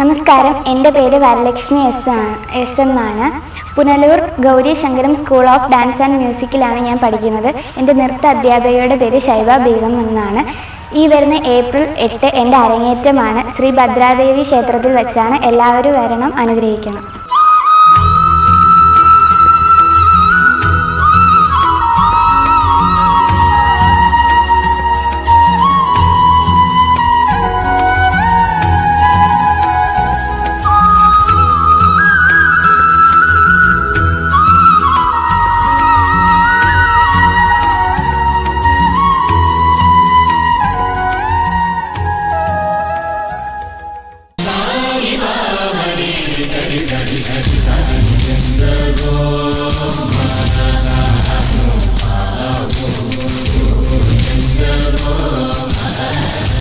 നമസ്കാരം. എന്റെ പേര് വരലക്ഷ്മി എസ് ആണ് എസ് എന്നാണ് Punalur Gauri Shankaram school of dance and മ്യൂസിക്കിലാണ് ഞാൻ പഠിക്കുന്നത്. എന്റെ നൃത്ത അധ്യാപകയുടെ പേര് ശൈവ ബീഗം എന്നാണ്. ഈ വരുന്ന ഏപ്രിൽ എട്ട് എന്റെ അരങ്ങേറ്റമാണ്. ശ്രീ ഭദ്രാദേവി ക്ഷേത്രത്തിൽ വെച്ചാണ് എല്ലാവരും വരണം അനുഗ്രഹിക്കണം.